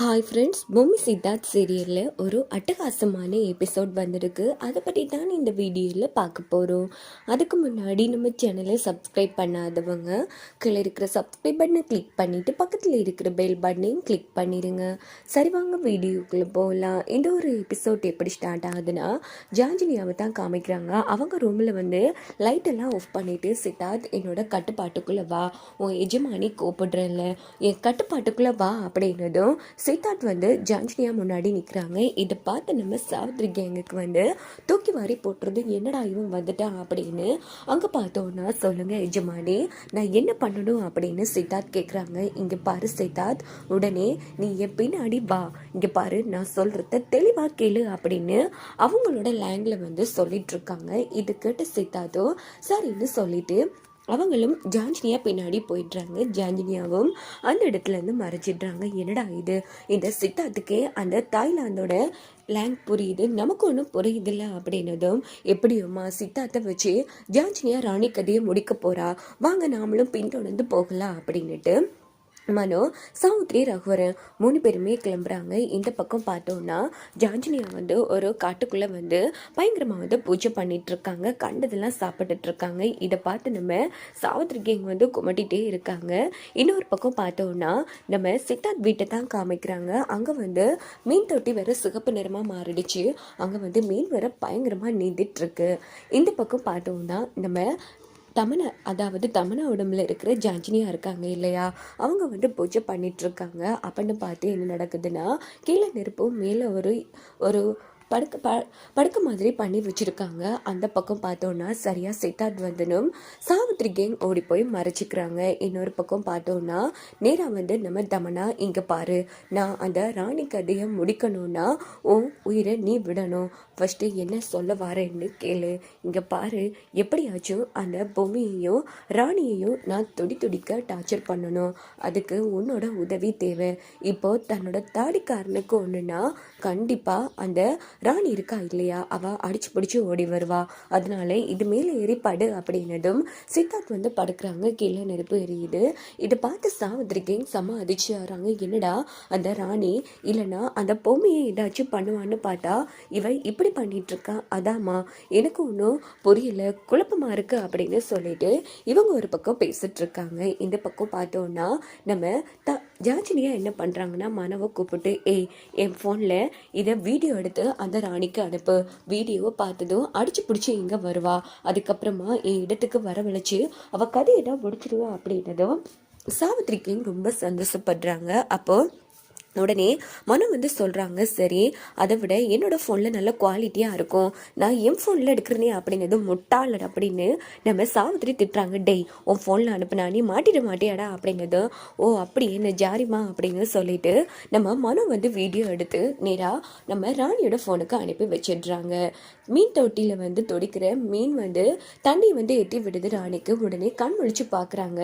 Hi friends பூமி சித்தார்த் சீரியலில் ஒரு அட்டகாசமான எபிசோட் வந்திருக்கு. அதை பற்றி தான் இந்த வீடியோவில் பார்க்க போகிறோம் அதுக்கு முன்னாடி நம்ம சேனலை சப்ஸ்கிரைப் பண்ணாதவங்க கீழே இருக்கிற சப்ஸ்கிரைப் பட்டனை கிளிக் பண்ணிவிட்டு பக்கத்தில் இருக்கிற பெல் பட்டனையும் கிளிக் பண்ணிடுங்க சரி வாங்க வீடியோக்குள்ளே போகலாம் இந்த ஒரு எபிசோட் எப்படி ஸ்டார்ட் ஆகுதுன்னா ஜாஞ்சினியாவை தான் காமிக்கிறாங்க. அவங்க ரூமில் வந்து லைட்டெல்லாம் ஆஃப் பண்ணிவிட்டு சித்தார்த் என்னோட கட்டுப்பாட்டுக்குள்ளே வா. உன் எஜமானி கூப்பிடுறேன்ல. என் கட்டுப்பாட்டுக்குள்ளே வா அப்படின்னதும் சித்தார்த் வந்து ஜான்ஜினியா முன்னாடி நிற்கிறாங்க இதை பார்த்து நம்ம சாவித்ரி கேங்குக்கு வந்து தூக்கி வாரி போட்டுறது என்னடா இவன் வந்துட்டான் அப்படின்னு அங்கே பார்த்தோன்னா சொல்லுங்க எஜமானி நான் என்ன பண்ணணும்? அப்படின்னு சித்தார்த் கேட்குறாங்க இங்கே பாரு சித்தார்த் உடனே நீ என் பின்னாடி வா. இங்கே பாரு நான் சொல்கிறத தெளிவாக கேளு அப்படின்னு அவங்களோட லேங்கில் வந்து சொல்லிட்டு இருக்காங்க. இது கேட்ட சித்தார்த்தும் சரின்னு சொல்லிட்டு அவங்களும் ஜான்ஜினியா பின்னாடி போயிடுறாங்க. ஜான்ஜினியாவும் அந்த இடத்துலேருந்து மறைச்சிடுறாங்க என்னடா இது? இந்த சித்தார்த்துக்கே அந்த தாய்லாந்தோட லேங் புரியுது. நமக்கு ஒன்றும் புரியுதில்ல அப்படின்னதும் எப்படியும்மா சித்தார்த்தை வச்சு ஜான்ஜினியா ராணி கதையை முடிக்க போகிறா வாங்க நாமளும் பின்தொடர்ந்து போகலாம் அப்படின்னுட்டு மனோ சாவித்ரி ரகுவரன் மூணு பேருமே கிளம்புறாங்க. இந்த பக்கம் பார்த்தோன்னா ஜான்ஜினியா வந்து ஒரு காட்டுக்குள்ளே வந்து பயங்கரமாக வந்து பூஜை பண்ணிட்டு இருக்காங்க கண்டதெல்லாம் சாப்பிட்டுட்டு இருக்காங்க இதை பார்த்து நம்ம சாவித்ரி கேங் வந்து குமட்டிகிட்டே இருக்காங்க. இன்னொரு பக்கம் பார்த்தோன்னா நம்ம சித்தார்த் வீட்டை தான் காமிக்கிறாங்க. அங்கே வந்து மீன் தொட்டி வேற சிகப்பு நிறமாக மாறிடுச்சு. அங்கே வந்து மீன் வேற பயங்கரமாக நீந்திட்டு இருக்கு இந்த பக்கம் பார்த்தோன்னா நம்ம தமனா அதாவது தமனா உடம்புல இருக்கிற ஜான்ஜினியா இருக்காங்க இல்லையா? அவங்க வந்து பூஜை பண்ணிகிட்ருக்காங்க அப்படின்னு பார்த்து என்ன நடக்குதுன்னா கீழே நெருப்பும் மேலே ஒரு ஒரு படுக்க ப படுக்க மாதிரி பண்ணி வச்சுருக்காங்க. அந்த பக்கம் பார்த்தோன்னா சரியாக சித்தார்த் வந்தனும். சாவித்ரி கேங் ஓடி போய் மறைச்சிக்கிறாங்க. இன்னொரு பக்கம் பார்த்தோன்னா நேராக வந்து நம்ம தமனா இங்கே பாரு. நான் அந்த ராணி கதையை முடிக்கணும்னா உன் உயிரை நீ விடணும். ஃபஸ்ட்டு என்ன சொல்ல வரேன்னு கேளு. இங்கே பாரு. எப்படியாச்சும் அந்த பொம்மையையும் ராணியையும் நான் துடி துடிக்க டார்ச்சர் பண்ணணும். அதுக்கு உன்னோட உதவி தேவை. இப்போ தன்னோட தாடிக்காரனுக்கு ஒன்றுனா கண்டிப்பாக அந்த ராணி இருக்கா இல்லையா? அவ அடிச்சு பிடிச்சி ஓடி வருவா. அதனால இது மேலே ஏறி படு அப்படின்னதும் சித்தார்த் வந்து படுக்கிறாங்க. கீழே நெருப்பு எரியுது. இதை பார்த்து சாவித்திரிக்கு செம அதிர்ச்சி ஆறாங்க என்னடா அந்த ராணி? இல்லைன்னா அந்த பொம்மையை ஏதாச்சும் பண்ணுவான்னு பார்த்தா இவ இப்படி பண்ணிட்டு இருக்கா? அதாம்மா எனக்கு ஒன்றும் புரியல. குழப்பமா இருக்கு அப்படின்னு சொல்லிட்டு இவங்க ஒரு பக்கம் பேசிட்டு இருக்காங்க. இந்த பக்கம் பார்த்தோன்னா நம்ம த ஜான்சினியா என்ன பண்ணுறாங்கன்னா மனவை கூப்பிட்டு ஏய் என் ஃபோனில் இதை வீடியோ எடுத்து அந்த ராணிக்கு அனுப்பு. வீடியோவை பார்த்ததும் அடிச்சு பிடிச்சி இங்கே வருவா. அதுக்கப்புறமா என் இடத்துக்கு வரவழைச்சு அவள் கதையை முடிச்சிடுவா அப்படின்னதும் சாவித்ரிக்கு ரொம்ப சந்தோஷப்படுறாங்க. அப்போது உடனே மனு வந்து சொல்கிறாங்க சரி அதை விட என்னோட ஃபோனில் நல்ல குவாலிட்டியாக இருக்கும். நான் என் ஃபோனில் எடுக்கிறனே அப்படின்னது முட்டாள் அப்படின்னு நம்ம சாவித்திரி திட்டுறாங்க. டேய் உன் ஃபோனில் அனுப்புனா நீ மாட்டிட மாட்டியாடா அப்படின்னது ஓ அப்படி என்ன ஜாரிமா அப்படின்னு சொல்லிட்டு நம்ம மனு வந்து வீடியோ எடுத்து நேராக நம்ம ராணியோட ஃபோனுக்கு அனுப்பி வச்சிடுறாங்க. மீன் தொட்டியில் வந்து தொடிக்கிற மீன் வந்து தண்ணி வந்து எட்டி விடுது ராணிக்கு. உடனே கண் முழிச்சு பார்க்குறாங்க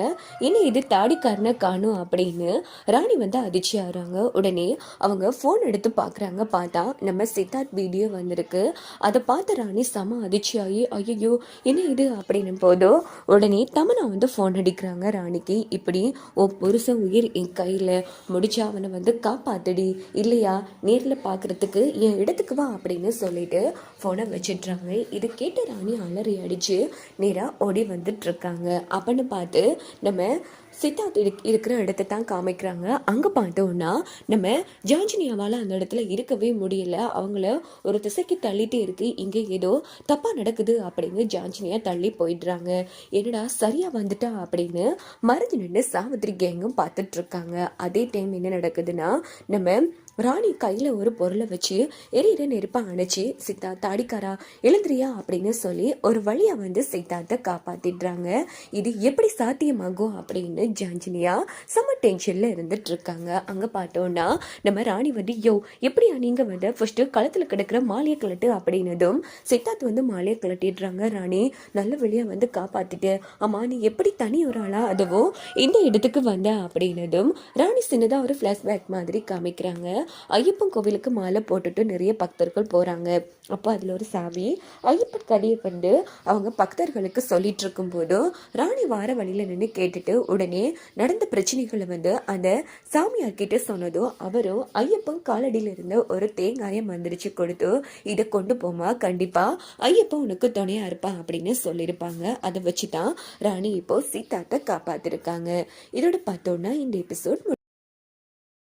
இனி இது தாடிக்காரனை காணும் அப்படின்னு ராணி வந்து அதிர்ச்சி ஆகிறாங்க உடனே அவங்க ஃபோன் எடுத்து பார்க்குறாங்க. பார்த்தா நம்ம சித்தார்த் வீடியோ வந்திருக்கு. அதை பார்த்த ராணி செம அதிர்ச்சியாகி ஐயோ என்ன இது? அப்படின்னும் போதோ உடனே தமனா வந்து ஃபோன் அடிக்கிறாங்க ராணிக்கு. இப்படி ஓ புருஷன் உயிர் என் கையில். முடிச்சு அவனை வந்து காப்பாத்துடி. இல்லையா? நேரில் பார்க்குறதுக்கு என் இடத்துக்கு வா அப்படின்னு சொல்லிட்டு ஃபோனை வச்சிடுறாங்க. இது கேட்டு ராணி அலறி அடித்து நேராக ஓடி வந்துட்டுருக்காங்க அப்படின்னு பார்த்து நம்ம சித்தார்த் இருக்கிற இடத்த தான் காமிக்கிறாங்க. அங்கே பார்த்தோன்னா நம்ம ஜான்ஜினியாவால் அந்த இடத்துல இருக்கவே முடியல. அவங்கள ஒரு திசைக்கு தள்ளிட்டே இருக்கு. இங்கே ஏதோ தப்பாக நடக்குது அப்படின்னு ஜான்ஜினியா தள்ளி போயிடுறாங்க. என்னடா சரியாக வந்துட்டா அப்படின்னு மறைஞ்சு நின்று சாவித்திரி கேங்கும் பார்த்துட்ருக்காங்க அதே டைம் என்ன நடக்குதுன்னா நம்ம ராணி கையில் ஒரு பொருளை வச்சு எரியிற நெருப்பை அணைச்சி சித்தா தாடிக்காரா எழுந்திரியா அப்படின்னு சொல்லி ஒரு வழியை வந்து சித்தார்த்தை காப்பாத்திடுறாங்க. இது எப்படி சாத்தியமாகும் அப்படின்னு ஜாஞ்சினியா செம்ம டென்ஷனில் இருந்துட்டு இருக்காங்க அங்கே பார்த்தோம்னா நம்ம ராணி வந்து யோ எப்படியா நீங்க வந்து ஃபஸ்ட்டு களத்தில் கிடக்கிற மாலையை கிளட்டு அப்படின்னதும் சித்தார்த் வந்து மாலையை கிளட்டிடுறாங்க ராணி நல்ல வழியாக வந்து காப்பாத்திட்டு. ஆமா நீ எப்படி தனி ஒரு ஆளா அதுவும் இந்த இடத்துக்கு வந்த? அப்படின்னதும் ராணி சின்னதாக ஒரு ஃப்ளாஷ்பேக் மாதிரி காமிக்கிறாங்க. ஐயப்பன் கோவிலுக்கு மாலை போட்டுட்டு நிறைய பக்தர்கள் போகிறாங்க அப்போ அதில் ஒரு சாமி ஐயப்பன் கதையை கண்டு அவங்க பக்தர்களுக்கு சொல்லிட்டு இருக்கும்போது ராணி வார வழியில் நின்று கேட்டுட்டு உடனே நடந்த பிரச்சனைகளை வந்து அந்த சாமியார் கிட்ட சொன்னதும் அவரும் ஐயப்பன் காலடியிலிருந்து ஒரு தேங்காயை மந்திரிச்சு கொடுத்து இதை கொண்டு போமா கண்டிப்பா ஐயப்பன் உனக்கு துணையா இருப்பான் அப்படின்னு சொல்லியிருப்பாங்க. அதை வச்சு தான் ராணி இப்போ சீதாத்தை காப்பாத்திருக்காங்க. இதோட பார்த்தோன்னா இந்த எபிசோட்